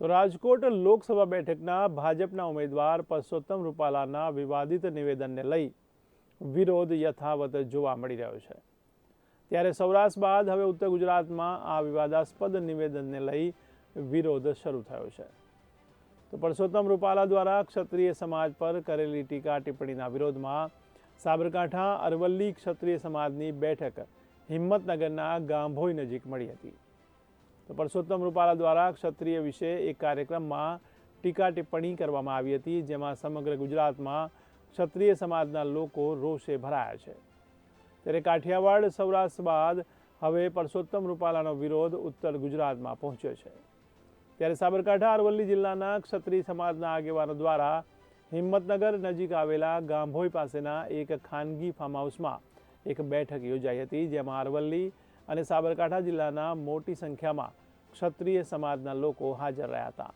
તો રાજકોટ લોકસભા બેઠકના ભાજપના ઉમેદવાર પરસોત્તમ રૂપાલાના વિવાદિત નિવેદનને લઈ વિરોધ યથાવત જોવા મળી રહ્યો છે. ત્યારે સૌરાષ્ટ્ર બાદ હવે ઉત્તર ગુજરાતમાં આ વિવાદાસ્પદ નિવેદનને લઈ વિરોધ શરૂ થયો છે. તો પરસોત્તમ રૂપાલા દ્વારા ક્ષત્રિય સમાજ પર કરેલી ટીકા ટિપ્પણીના વિરોધમાં સાબરકાંઠા અરવલ્લી ક્ષત્રિય સમાજની બેઠક હિંમતનગરના ગાંભોઈ નજીક મળી હતી. તો પરસોત્તમ રૂપાલા દ્વારા ક્ષત્રિય વિશે એક કાર્યક્રમમાં ટીકા ટિપ્પણી કરવામાં આવી હતી, જેમાં સમગ્ર ગુજરાતમાં ક્ષત્રિય સમાજના લોકો રોષે ભરાયા છે. ત્યારે કાઠિયાવાડ સૌરાષ્ટ્ર બાદ હવે પરસોત્તમ રૂપાલાનો વિરોધ ઉત્તર ગુજરાતમાં પહોંચ્યો છે. ત્યારે સાબરકાંઠા, અરવલ્લી જિલ્લાના ક્ષત્રિય સમાજના આગેવાનો દ્વારા હિંમતનગર નજીક આવેલા ગાંભોઈ પાસેના એક ખાનગી ફાર્મ હાઉસમાં એક બેઠક યોજાઈ હતી, જેમાં અરવલ્લી અને સાબરકાંઠા જિલ્લાના મોટી સંખ્યામાં ક્ષત્રિય સમાજના લોકો હાજર રહ્યા હતા.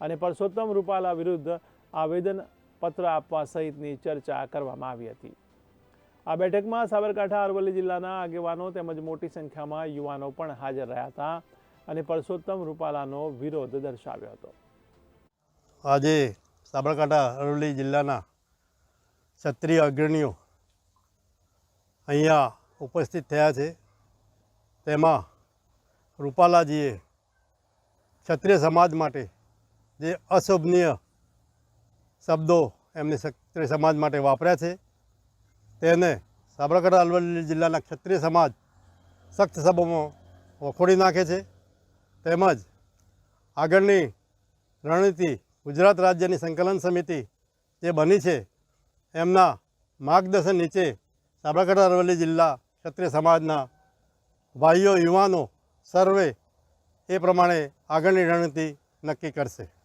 અને પરસોત્તમ રૂપાલા વિરુદ્ધ આવેદન પત્ર આપવા સહિતની ચર્ચા કરવામાં આવી હતી. આ બેઠકમાં સાબરકાંઠા, અરવલ્લી જિલ્લાના આગેવાનો તેમજ મોટી સંખ્યામાં યુવાનો પણ હાજર રહ્યા હતા અને પરસોત્તમ રૂપાલાનો વિરોધ દર્શાવ્યો હતો. આજે સાબરકાંઠા, અરવલ્લી જિલ્લાના ક્ષત્રિય અગ્રણીઓ અહીંયા ઉપસ્થિત થયા છે. તેમાં રૂપાલાજીએ ક્ષત્રિય સમાજ માટે જે અશોભનીય શબ્દો એમને ક્ષત્રિય સમાજ માટે વાપર્યા છે, તેને સાબરકાંઠા અરવલ્લી જિલ્લાના ક્ષત્રિય સમાજ સખ્ત સભામાં વખોડી નાખે છે. તેમજ આગળની રણનીતિ ગુજરાત રાજ્યની સંકલન સમિતિ જે બની છે, એમના માર્ગદર્શન નીચે સાબરકાંઠા અરવલ્લી જિલ્લા ક્ષત્રિય સમાજના ભાઈઓ યુવાનો સર્વે એ પ્રમાણે આગળની રણનીતિ નક્કી કરશે.